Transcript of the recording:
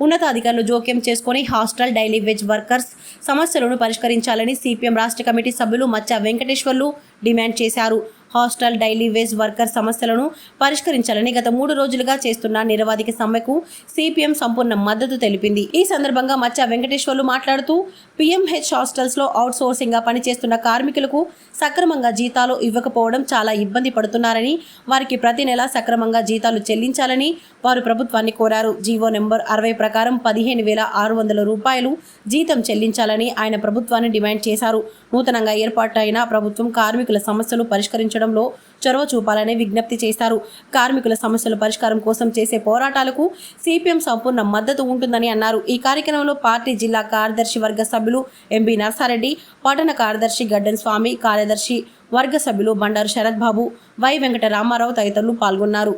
ఉన్నతాధికారులు జోక్యం చేసుకుని హాస్టల్ డైలీ వెజ్ వర్కర్స్ సమస్యలను పరిష్కరించాలని సిపిఎం రాష్ట్ర కమిటీ సభ్యులు మచ్చ వెంకటేశ్వర్లు డిమాండ్ చేశారు. హాస్టల్ డైలీ వేజ్ వర్కర్ సమస్యలను పరిష్కరించాలని గత మూడు రోజులుగా చేస్తున్న నిరవాధిక సమ్మెకు సిపిఎం సంపూర్ణ మద్దతు తెలిపింది. ఈ సందర్భంగా మచ్చ వెంకటేశ్వర్లు మాట్లాడుతూ పిఎంహెచ్ హాస్టల్స్లో అవుట్ సోర్సింగ్గా పనిచేస్తున్న కార్మికులకు సక్రమంగా జీతాలు ఇవ్వకపోవడం చాలా ఇబ్బంది పడుతున్నారని వారికి ప్రతి నెల సక్రమంగా జీతాలు చెల్లించాలని వారు ప్రభుత్వాన్ని కోరారు. జీవో నెంబర్ అరవై ప్రకారం పదిహేను వేల ఆరు వందల రూపాయలు జీతం చెల్లించాలని ఆయన ప్రభుత్వాన్ని డిమాండ్ చేశారు. నూతనంగా ఏర్పాటైన ప్రభుత్వం కార్మికుల సమస్యలు పరిష్కరించడం పరిష్కరించడంలో చొరవ చూపాలని విజ్ఞప్తి చేశారు. కార్మికుల సమస్యల పరిష్కారం కోసం చేసే పోరాటాలకు సిపిఎం సంపూర్ణ మద్దతు ఉంటుందని అన్నారు. ఈ కార్యక్రమంలో పార్టీ జిల్లా కార్యదర్శి వర్గ సభ్యులు ఎంబి నర్సారెడ్డి పట్టణ కార్యదర్శి గడ్డన్ స్వామి కార్యదర్శి వర్గ సభ్యులు బండారు శరత్ బాబు వై వెంకట రామారావు తదితరులు పాల్గొన్నారు.